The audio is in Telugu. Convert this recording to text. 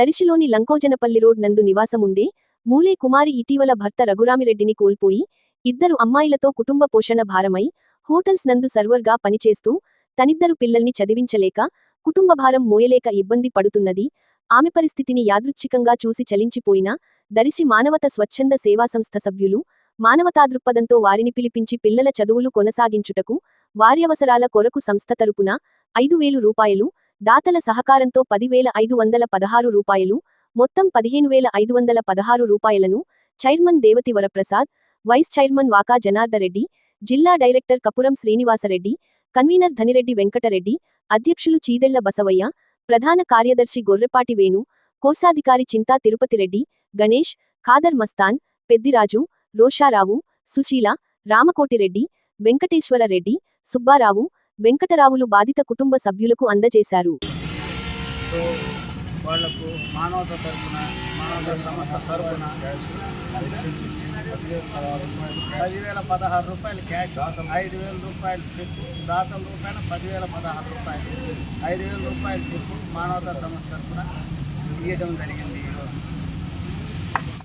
దరిశిలోని లంకోజనపల్లి రోడ్ నందు నివాసముండే మూలే కుమారి ఇటీవల భర్త రఘురామిరెడ్డిని కోల్పోయి ఇద్దరు అమ్మాయిలతో కుటుంబ పోషణ భారమై హోటల్స్ నందు సర్వర్గా పనిచేస్తూ తనిద్దరు పిల్లల్ని చదివించలేక కుటుంబ భారం మోయలేక ఇబ్బంది పడుతున్నది. ఆమె పరిస్థితిని యాదృచ్ఛికంగా చూసి చలించిపోయిన దరిశి మానవత స్వచ్ఛంద సేవా సంస్థ సభ్యులు మానవతాదృక్పథంతో వారిని పిలిపించి పిల్లల చదువులు కొనసాగించుటకు వారి అవసరాల కొరకు సంస్థ తరపున ఐదు వేలు రూపాయలు దాతల సహకారంతో పదివేల ఐదు వందల పదహారు రూపాయలు మొత్తం పదిహేను వేల ఐదు వందల పదహారు రూపాయలను chairman Devathi Varaprasad vice chairman Vaka Janardhareddy జిల్లా డైరెక్టర్ కపురం శ్రీనివాసరెడ్డి కన్వీనర్ ధనిరెడ్డి వెంకటరెడ్డి అధ్యక్షులు చీదెళ్ళ బసవయ్య ప్రధాన కార్యదర్శి గొర్రెపాటి వేణు కోశాధికారి చింతా తిరుపతిరెడ్డి గణేష్ ఖాదర్ మస్తాన్ పెద్దిరాజు రోషారావు సుశీల రామకోటిరెడ్డి వెంకటేశ్వరరెడ్డి సుబ్బారావు వెంకటరావులు బాధిత కుటుంబ సభ్యులకు అందజేశారు. సో వాళ్ళకు మానవత తరఫున మానవత సంస్థ తరఫున పదివేల పదహారు రూపాయలు క్యాష్ ఐదు వేల రూపాయలు చెక్ దాతల రూపాయల పదివేల పదహారు రూపాయలు. ఐదు వేల రూపాయలు చెక్ మానవత సంస్థ తరఫున ఇవ్వడం జరిగింది.